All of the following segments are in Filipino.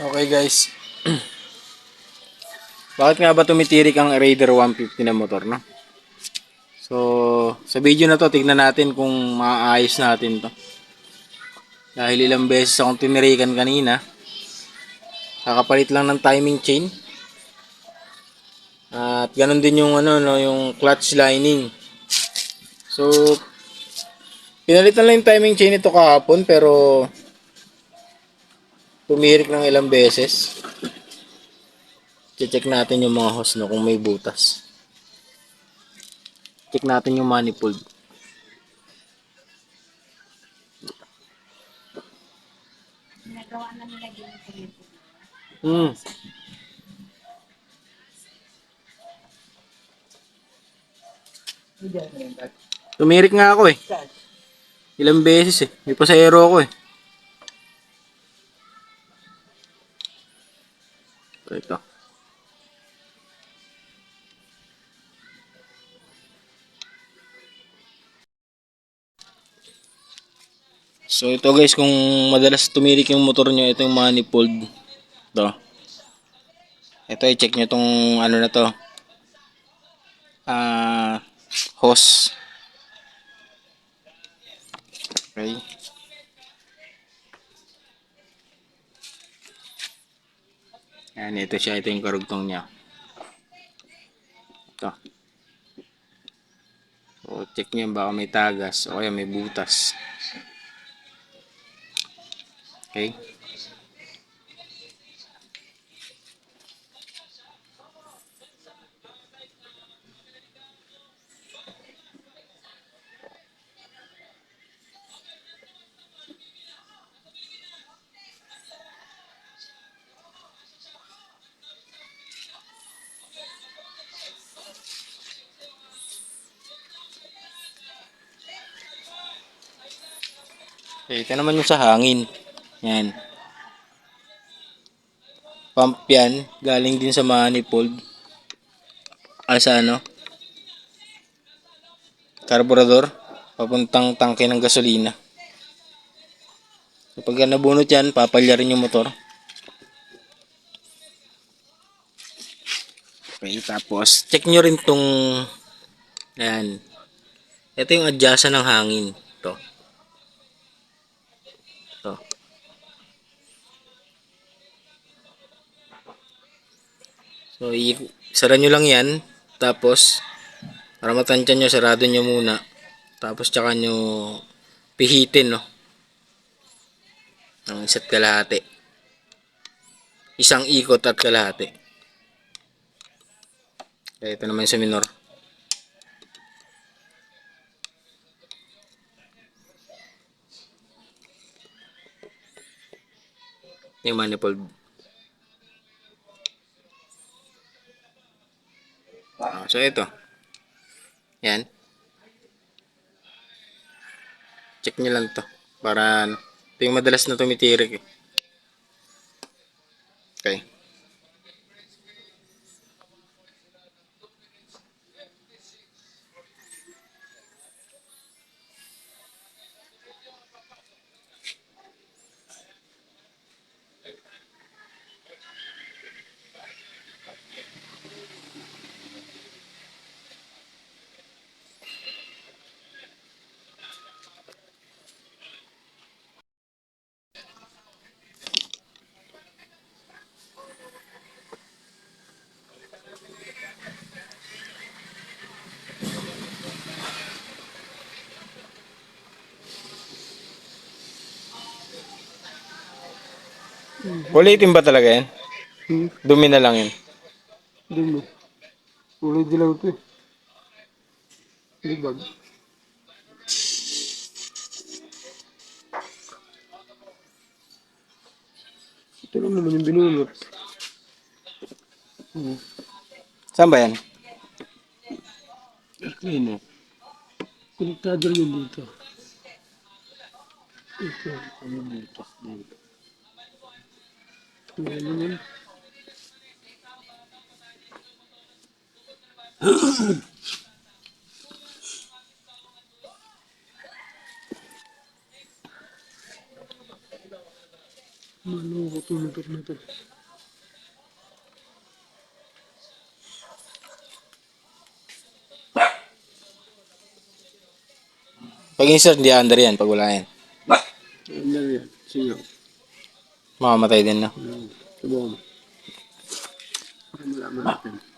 Okay guys. Bakit nga ba tumitirik ang Raider 150 na motor, no? So, sa video na to, tignan natin kung maayos natin to. Dahil ilang beses akong tinirikan kanina. Kakapalit lang ng timing chain. At ganun din yung ano no, yung clutch lining. So, pinalitan lang yung timing chain ito kahapon pero tumirik ng ilang beses. check natin yung mga hose no, kung may butas. Check natin yung manifold. Nagawa na nila ganito. Hmm. Tumirik nga ako eh. Ilang beses eh. May pasayero ako eh. So, ito. So ito guys, kung madalas tumirik yung motor nyo, ito yung manifold. Ito. Ito, i-check nyo tong ano na to. Ah, hose. Okay. Yan, ito siya. Ito yung karugtong niya. Ito. So, check nyo baka may tagas o kaya may butas. Okay. Okay, ito naman yung sa hangin. Yan. Pump yan. Galing din sa manifold. Ah, sa ano? Carburetor. Papuntang tangke ng gasolina. So, pagka nabunot yan, papalyarin yung motor. Okay, tapos, check nyo rin tong Ayan. Ito yung adjustan ng hangin. Ito. Ito. So, sara nyo lang yan. Tapos, para matansya nyo, sarado nyo muna. Tapos, tsaka nyo pihitin, no? Ang isa't kalahati. Isang ikot at kalahati. Kaya ito naman sa minor. Yung manifold. Ah, so ito. Yan. Check nyo lang to. Para ano, ito yung madalas na tumitirik eh. Okay. Ulitin ba talaga yan? Hmm, Dumi na lang yun. dumi. Kulay dilaw to eh. Libag. Ito lang naman yung binunot. Hmm. Saan ba yan? Ayun eh. Konektado rin yun dito. Ito. Ano dito? Dito. Naman? Maloko to na. to. Pag insert, hindi under yan pag wala yan. Ano yan? Singaw. Mamamatay din na. Hmm. Subukan mo. Para malaman natin.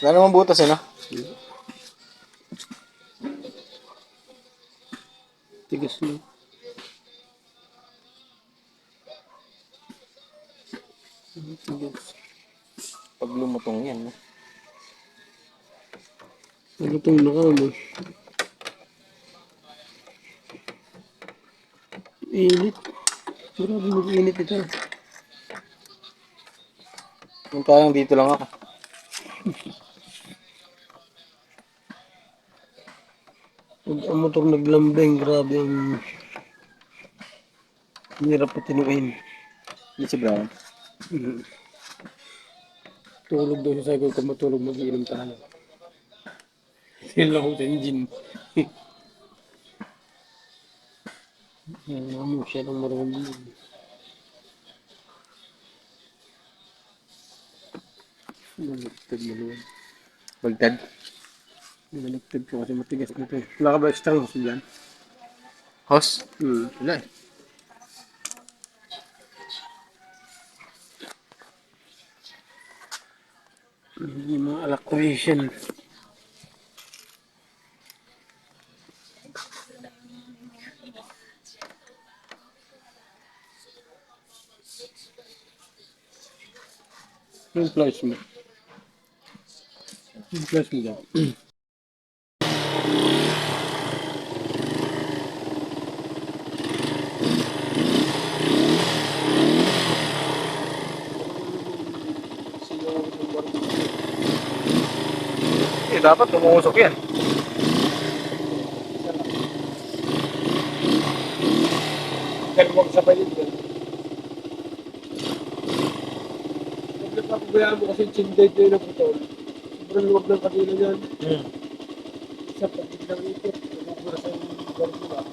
Wala namang butas eh, no? Tigas na. Tigas. Pag lumutong yan, no? Ano itong nakano? Init. Grabe mag-init ito. Yung parang dito lang ako. Ang motor naglambing, grabe ang hirap patinuin. Hindi si Brown. Mhm. Tulog siya sa ko, kung matulog mag-iinom tayo. Sa engine. Yan mo siya ng marunong. Nalagtad mo naman. Nalagtad ko kasi matigas na ito. eh. Wala ka ba extra hose dyan? Hos? Hmm. Wala eh. Yung mga electrician. Yung flash mo. Yung flash mo dyan. Dapat tumuusok yan. Kaya magsabay yun dyan. Huwag na mo kasi chinday tayo na putol. Sobrang luwag ng kanila yan. Hmm. Isa pag biglang ikot, nabubura sa yung lugar nila.